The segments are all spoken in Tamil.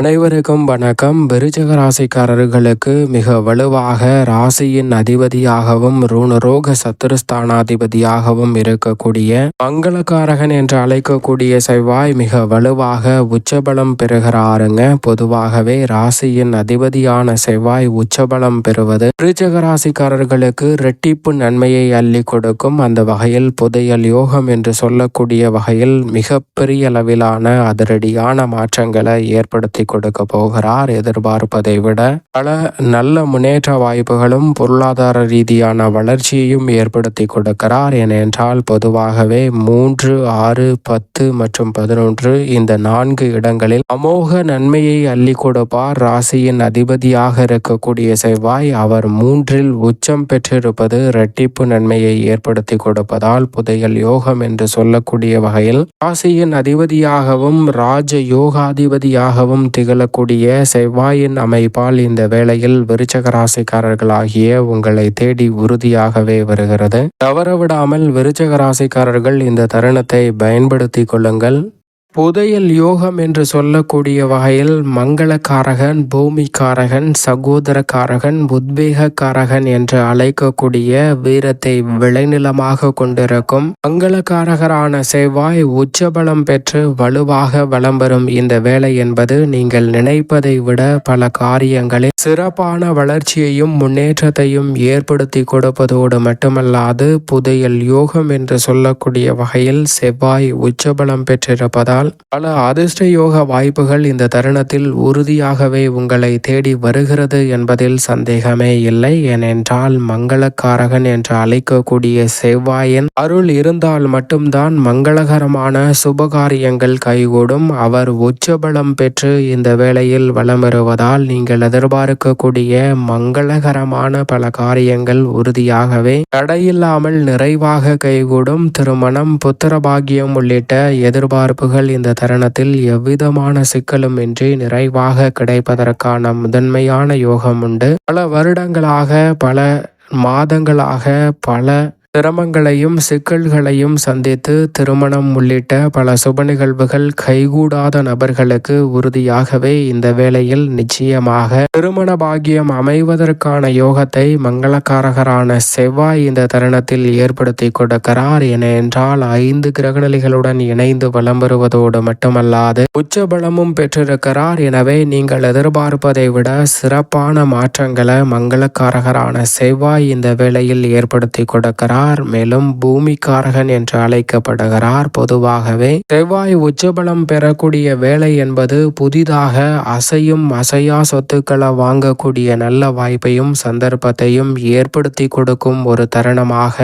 அனைவருக்கும் வணக்கம். விருச்சக ராசிக்காரர்களுக்கு மிக வலுவாக ராசியின் அதிபதியாகவும் ரோக சத்துருஸ்தானாதிபதியாகவும் இருக்கக்கூடிய மங்களக்காரகன் என்று அழைக்கக்கூடிய செவ்வாய் மிக வலுவாக உச்சபலம் பெறுகிறாருங்க. பொதுவாகவே ராசியின் அதிபதியான செவ்வாய் உச்சபலம் பெறுவது விருச்சக ராசிக்காரர்களுக்கு ரெட்டிப்பு நன்மையை அள்ளி கொடுக்கும். அந்த வகையில் புதையல் யோகம் என்று சொல்லக்கூடிய வகையில் மிக பெரிய அளவிலான அதிரடியான மாற்றங்களை ஏற்படுத்தி கொடுக்க போகிறார். எதிர்பார்ப்பதை விட பல நல்ல முன்னேற்ற வாய்ப்புகளும் பொருளாதார ரீதியான வளர்ச்சியையும் ஏற்படுத்தி கொடுக்கிறார். ஏனென்றால் பொதுவாகவே மூன்று ஆறு பத்து மற்றும் பதினொன்று இந்த நான்கு இடங்களில் அமோக நன்மையை அள்ளி கொடுப்பார். ராசியின் அதிபதியாக இருக்கக்கூடிய செவ்வாய் அவர் மூன்றில் உச்சம் பெற்றிருப்பது இரட்டிப்பு நன்மையை ஏற்படுத்தி கொடுப்பதால் புதையல் யோகம் என்று சொல்லக்கூடிய வகையில் ராசியின் அதிபதியாகவும் ராஜ யோகாதிபதியாகவும் திகழக்கூடிய செவ்வாயின் அமைப்பால் இந்த வேளையில் விருச்சக ராசிக்காரர்களாகிய உங்களை தேடி உறுதியாகவே வருகிறது. தவறவிடாமல் விருச்சக ராசிக்காரர்கள் இந்த தருணத்தை பயன்படுத்தி கொள்ளுங்கள். புதையல் யோகம் என்று சொல்லக்கூடிய வகையில் மங்களக்காரகன் பூமிக்காரகன் சகோதரக்காரகன் உத்வேகக்காரகன் என்று அழைக்கக்கூடிய வீரத்தை விளைநிலமாக கொண்டிருக்கும் மங்களக்காரகரான செவ்வாய் உச்சபலம் பெற்று வலுவாக வலம் வரும் இந்த வேலை என்பது நீங்கள் நினைப்பதை விட பல காரியங்களில் சிறப்பான வளர்ச்சியையும் முன்னேற்றத்தையும் ஏற்படுத்தி கொடுப்பதோடு மட்டுமல்லாது புதையல் யோகம் என்று சொல்லக்கூடிய வகையில் செவ்வாய் உச்சபலம் பெற்றிருப்பதால் பல அதிர்ஷ்ட யோக வாய்ப்புகள் இந்த தருணத்தில் உறுதியாகவே உங்களை தேடி வருகிறது என்பதில் சந்தேகமே இல்லை. ஏனென்றால் மங்களக்காரகன் என்று அழைக்கக்கூடிய செவ்வாயின் அருள் இருந்தால் மட்டும்தான் மங்களகரமான சுபகாரியங்கள் கைகூடும். அவர் உச்சபலம் பெற்று இந்த வேளையில் வலம் வருவதால் நீங்கள் இருக்கக்கூடிய மங்களகரமான பல காரியங்கள் உறுதியாகவே தடையில்லாமல் நிறைவாக கைகூடும் திருமணம் புத்திரபாகியம் உள்ளிட்ட எதிர்பார்ப்புகள் இந்த தருணத்தில் எவ்விதமான சிக்கலும் இன்றி நிறைவாக கிடைப்பதற்கான முதன்மையான யோகம் உண்டு. பல வருடங்களாக பல மாதங்களாக பல சிரமங்களையும் சிக்கல்களையும் சந்தித்து திருமணம் உள்ளிட்ட பல சுப நிகழ்வுகள் கைகூடாத நபர்களுக்கு உறுதியாகவே இந்த வேளையில் நிச்சயமாக திருமண பாகியம் அமைவதற்கான யோகத்தை மங்களக்காரகரான செவ்வாய் இந்த தருணத்தில் ஏற்படுத்தி கொடுக்கிறார். என என்றால் ஐந்து கிரகநிலைகளுடன் இணைந்து வலம் வருவதோடு மட்டுமல்லாது உச்ச பலமும் பெற்றிருக்கிறார். எனவே நீங்கள் எதிர்பார்ப்பதை விட சிறப்பான மாற்றங்களை மங்களக்காரகரான செவ்வாய் இந்த வேளையில் ஏற்படுத்தி கொடுக்கிறார். இருக்கிறார் மேலும் பூமிக்காரகன் என்று அழைக்கப்படுகிறார். பொதுவாகவே செவ்வாய் உச்சபலம் பெறக்கூடிய வேலை என்பது புதிதாக அசையும் அசையா சொத்துக்களை வாங்கக்கூடிய நல்ல வாய்ப்பையும் சந்தர்ப்பத்தையும் ஏற்படுத்தி கொடுக்கும் ஒரு தருணமாக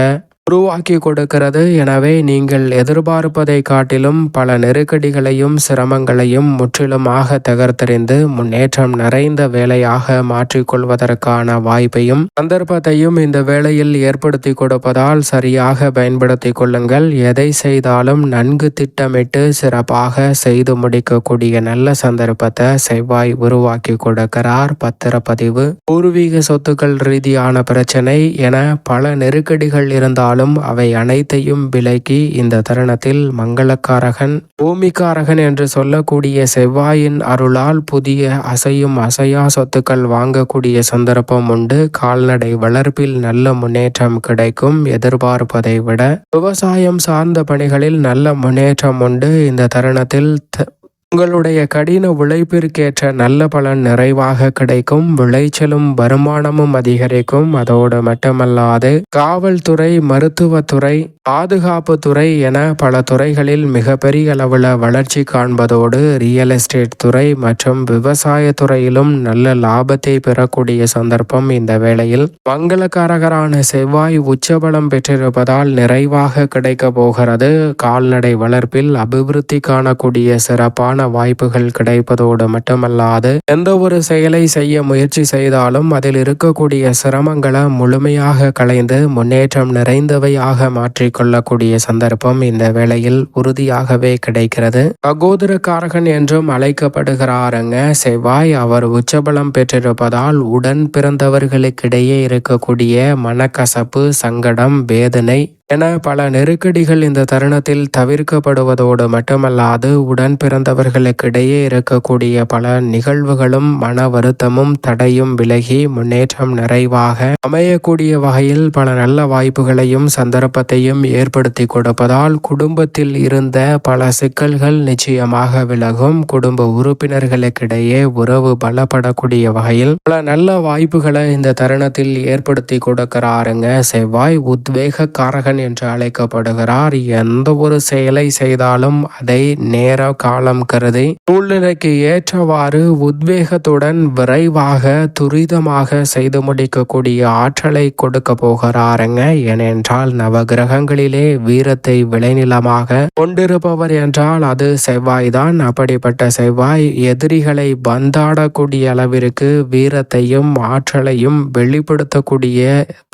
உருவாக்கி கொடுக்கிறது. எனவே நீங்கள் எதிர்பார்ப்பதை காட்டிலும் பல நெருக்கடிகளையும் சிரமங்களையும் முற்றிலுமாக தகர்த்தெறிந்து முன்னேற்றம் நிறைந்த வேலையாக மாற்றிக்கொள்வதற்கான வாய்ப்பையும் சந்தர்ப்பத்தையும் இந்த வேளையில் ஏற்படுத்தி கொடுப்பதால் சரியாக பயன்படுத்தி கொள்ளுங்கள். எதை செய்தாலும் நன்கு திட்டமிட்டு சிறப்பாக செய்து முடிக்கக்கூடிய நல்ல சந்தர்ப்பத்தை செவ்வாய் உருவாக்கி கொடுக்கிறார். பத்திரப்பதிவு பூர்வீக சொத்துக்கள் ரீதியான பிரச்சனை என பல நெருக்கடிகள் இருந்தால் ஆனாலும் அவை அனைத்தையும் விலகி இந்த தருணத்தில் மங்களக்காரகன் பூமிக்காரகன் என்று சொல்லக்கூடிய செவ்வாயின் அருளால் புதிய அசையும் அசையா சொத்துக்கள் வாங்கக்கூடிய சந்தர்ப்பம் உண்டு. கால்நடை வளர்ப்பில் நல்ல முன்னேற்றம் கிடைக்கும் எதிர்பார்ப்பதை விட விவசாயம் சார்ந்த பணிகளில் நல்ல முன்னேற்றம் உண்டு. இந்த தருணத்தில் உங்களுடைய கடின உழைப்பிற்கேற்ற நல்ல பலன் நிறைவாக கிடைக்கும். விளைச்சலும் வருமானமும் அதிகரிக்கும். அதோடு மட்டுமல்லாது காவல்துறை மருத்துவத்துறை பாதுகாப்பு துறை என பல துறைகளில் மிகப்பெரிய அளவில் வளர்ச்சி காண்பதோடு ரியல் எஸ்டேட் துறை மற்றும் விவசாய துறையிலும் நல்ல லாபத்தை பெறக்கூடிய சந்தர்ப்பம் இந்த வேளையில். மங்களக்காரகரான செவ்வாய் உச்சபலம் பெற்றிருப்பதால் நிறைவாக கிடைக்க போகிறது. கால்நடை வளர்ப்பில் அபிவிருத்தி காணக்கூடிய சிறப்பான வாய்ப்புகள் கிடைப்பதோடு மட்டுமல்லாது எந்த ஒரு செயலை செய்ய முயற்சி செய்தாலும் அதில் இருக்கக்கூடிய சிரமங்களை முழுமையாக களைந்து முன்னேற்றம் நிறைந்தவையாக மாற்றிக்கொள்ளக்கூடிய சந்தர்ப்பம் இந்த வேளையில் உறுதியாகவே கிடைக்கிறது. சகோதரக்காரகன் என்றும் அழைக்கப்படுகிறாருங்க. செவ்வாய் அவர் உச்சபலம் பெற்றிருப்பதால் உடன் பிறந்தவர்களுக்கிடையே இருக்கக்கூடிய மனக்கசப்பு சங்கடம் வேதனை என பல நெருக்கடிகள் இந்த தருணத்தில் தவிர்க்கப்படுவதோடு மட்டுமல்லாது உடன் பிறந்தவர்களுக்கிடையே இருக்கக்கூடிய பல நிகழ்வுகளும் மன வருத்தமும் தடையும் விலகி முன்னேற்றம் நிறைவாக அமையக்கூடிய வகையில் பல நல்ல வாய்ப்புகளையும் சந்தர்ப்பத்தையும் ஏற்படுத்தி கொடுப்பதால் குடும்பத்தில் இருந்த பல சிக்கல்கள் நிச்சயமாக விலகும். குடும்ப உறுப்பினர்களுக்கிடையே உறவு பலப்படக்கூடிய வகையில் பல நல்ல வாய்ப்புகளை இந்த தருணத்தில் ஏற்படுத்தி கொடுக்கிறாருங்க. செவ்வாய் உத்வேக காரகன் என்று அழைக்கப்படுகிறார். எந்த ஒரு செயலை செய்தாலும் அதை நேர காலம் கருதி சூழ்நிலைக்கு ஏற்றவாறு உத்வேகத்துடன் விரைவாக துரிதமாக செய்து முடிக்கக்கூடிய ஆற்றலை கொடுக்க போகிறாருங்க. ஏனென்றால் நவகிரகங்களிலே வீரத்தை விளைநிலமாக கொண்டிருப்பவர் என்றால் அது செவ்வாய்தான் அப்படிப்பட்ட செவ்வாய் எதிரிகளை பந்தாடக்கூடிய அளவிற்கு வீரத்தையும் ஆற்றலையும் வெளிப்படுத்தக்கூடிய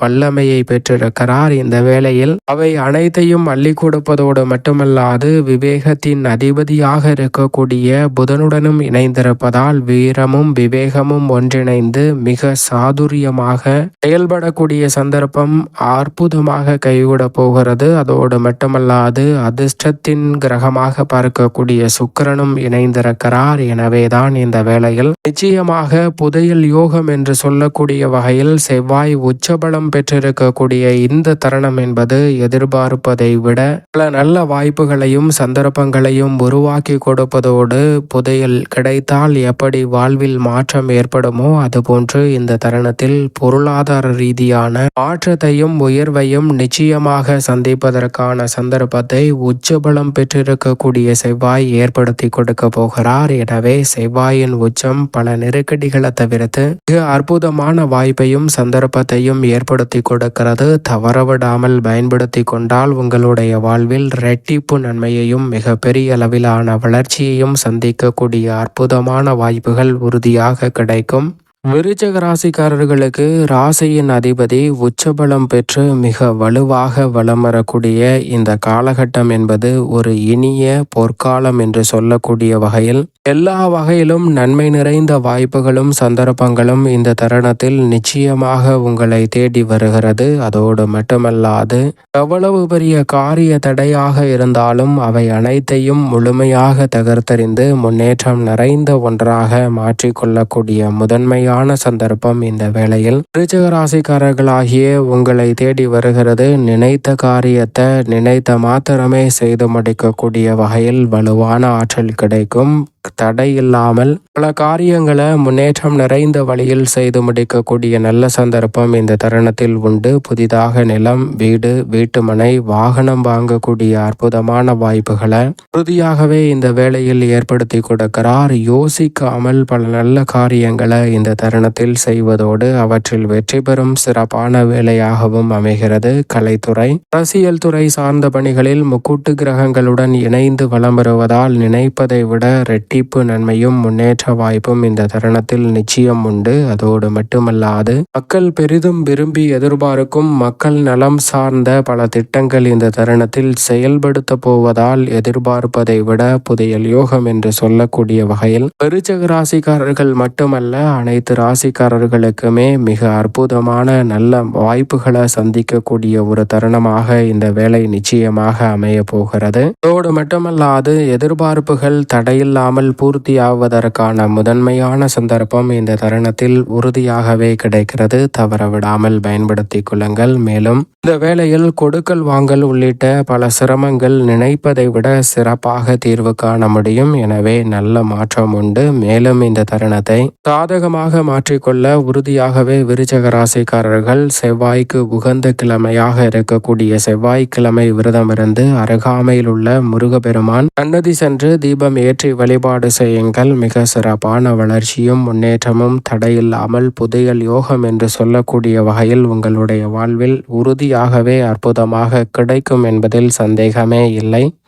வல்லமையை பெற்றிருக்கிறார். இந்த வேளையில் அவை அனைத்தையும் அள்ளி கொடுப்பதோடு மட்டுமல்லாது விவேகத்தின் அதிபதியாக இருக்கக்கூடிய புதனுடனும் இணைந்திருப்பதால் வீரமும் விவேகமும் ஒன்றிணைந்து மிக சாதுரியமாக செயல்படக்கூடிய சந்தர்ப்பம் அற்புதமாக கைவிட போகிறது. அதோடு மட்டுமல்லாது அதிர்ஷ்டத்தின் கிரகமாக பார்க்கக்கூடிய சுக்கிரனும் இணைந்திருக்கிறார். எனவேதான் இந்த வேளையில் நிச்சயமாக புதையல் யோகம் என்று சொல்லக்கூடிய வகையில் செவ்வாய் உச்சபலம் பெற்றிருக்கக்கூடிய இந்த தருணம் என்பது எதிர்பார்ப்பதை விட பல நல்ல வாய்ப்புகளையும் சந்தர்ப்பங்களையும் உருவாக்கி கொடுப்பதோடு புதையல் கிடைத்தால் எப்படி வாழ்வில் மாற்றம் ஏற்படுமோ அதுபோன்று இந்த தருணத்தில் பொருளாதார ரீதியான மாற்றத்தையும் உயர்வையும் நிச்சயமாக சந்திப்பதற்கான சந்தர்ப்பத்தை உச்சபலம் பெற்றிருக்கக்கூடிய செவ்வாய் ஏற்படுத்தி கொடுக்க போகிறார். எனவே செவ்வாயின் உச்சம் பல நெருக்கடிகளை தவிர்த்து மிக அற்புதமான வாய்ப்பையும் சந்தர்ப்பத்தையும் ஏற்படுத்தி கொடுக்கிறது. தவறவிடாமல் பயன்படுத்தி கொண்டால் உங்களுடைய வாழ்வில் ரெட்டிப்பு நன்மையையும் மிக பெரிய அளவிலான வளர்ச்சியையும் சந்திக்கக்கூடிய அற்புதமான வாய்ப்புகள் உறுதியாக கிடைக்கும். விருச்சக ராசிக்காரர்களுக்கு ராசியின் அதிபதி உச்சபலம் பெற்று மிக வலுவாக வலம் வரக்கூடிய இந்த காலகட்டம் என்பது ஒரு இனிய பொற்காலம் என்று சொல்லக்கூடிய வகையில் எல்லா வகையிலும் நன்மை நிறைந்த வாய்ப்புகளும் சந்தர்ப்பங்களும் இந்த தருணத்தில் நிச்சயமாக உங்களை தேடி வருகிறது. அதோடு மட்டுமல்லாது எவ்வளவு பெரிய காரிய தடையாக இருந்தாலும் அவை அனைத்தையும் முழுமையாக தகர்த்தறிந்து முன்னேற்றம் நிறைந்த ஒன்றாக மாற்றிக்கொள்ளக்கூடிய முதன்மையான சந்தர்ப்பம் இந்த வேளையில். விருச்சக ராசிக்காரர்களாகிய உங்களை தேடி வருகிறது நினைத்த காரியத்தை நினைத்த மாத்திரமே செய்து முடிக்கக்கூடிய வகையில் வலுவான ஆற்றல் கிடைக்கும். தடை இல்லாமல் பல காரியங்களை முன்னேற்றம் நிறைந்த வழியில் செய்து முடிக்கக்கூடிய நல்ல சந்தர்ப்பம் இந்த தருணத்தில் உண்டு. புதிதாக நிலம் வீடு வீட்டுமனை வாகனம் வாங்கக்கூடிய அற்புதமான வாய்ப்புகளை உறுதியாகவே இந்த வேளையில் ஏற்படுத்தி கொடுக்கிறார். யோசிக்காமல் பல நல்ல காரியங்களை இந்த தருணத்தில் செய்வதோடு அவற்றில் வெற்றி பெறும் சிறப்பான வேலையாகவும் அமைகிறது. கலைத்துறை அரசியல் துறை சார்ந்த பணிகளில் முக்கூட்டு கிரகங்களுடன் இணைந்து வலம் வருவதால் நினைப்பதை விட இரட்டிப்பு நன்மையும் முன்னேற்ற வாய்ப்பும் இந்த தருணத்தில் நிச்சயம் உண்டு. அதோடு மட்டுமல்லாது மக்கள் பெரிதும் விரும்பி எதிர்பார்க்கும் மக்கள் நலம் சார்ந்த பல திட்டங்கள் இந்த தருணத்தில் செயல்படுத்த போவதால் எதிர்பார்ப்பதை விட புதையல் யோகம் என்று சொல்லக்கூடிய வகையில் பெருச்சக ராசிக்காரர்கள் மட்டுமல்ல அனைத்து ராசிக்காரர்களுக்குமே மிக அற்புதமான நல்ல வாய்ப்புகளை சந்திக்கக்கூடிய ஒரு தருணமாக இந்த வேலை நிச்சயமாக அமைய போகிறது. அதோடு மட்டுமல்லாது எதிர்பார்ப்புகள் தடையில்லாமல் பூர்த்தியாவதற்கான முதன்மையான சந்தர்ப்பம் இந்த தருணத்தில் உறுதியாகவே கிடைக்கிறது. தவறவிடாமல் பயன்படுத்திக் கொள்ளுங்கள். மேலும் இந்த வேளையில் கொடுக்கல் வாங்கல் உள்ளிட்ட பல சிரமங்கள் நினைப்பதை விட சிறப்பாக தீர்வு காண முடியும். எனவே நல்ல மாற்றம் உண்டு. மேலும் இந்த தருணத்தை சாதகமாக மாற்றிக்கொள்ள உறுதியாகவே விருச்சக ராசிக்காரர்கள் செவ்வாய்க்கு உகந்த கிழமையாக இருக்கக்கூடிய செவ்வாய்க்கிழமை விரதமிருந்து அருகாமையில் உள்ள முருகப்பெருமான் சன்னதி சென்று தீபம் ஏற்றி வழிபாடு செய்யுங்கள். மிக சிறப்பான வளர்ச்சியும் முன்னேற்றமும் தடையில்லாமல் புதையல் யோகம் என்று சொல்லக்கூடிய வகையில் உங்களுடைய வாழ்வில் உறுதியாகவே அற்புதமாக கிடைக்கும் என்பதில் சந்தேகமே இல்லை.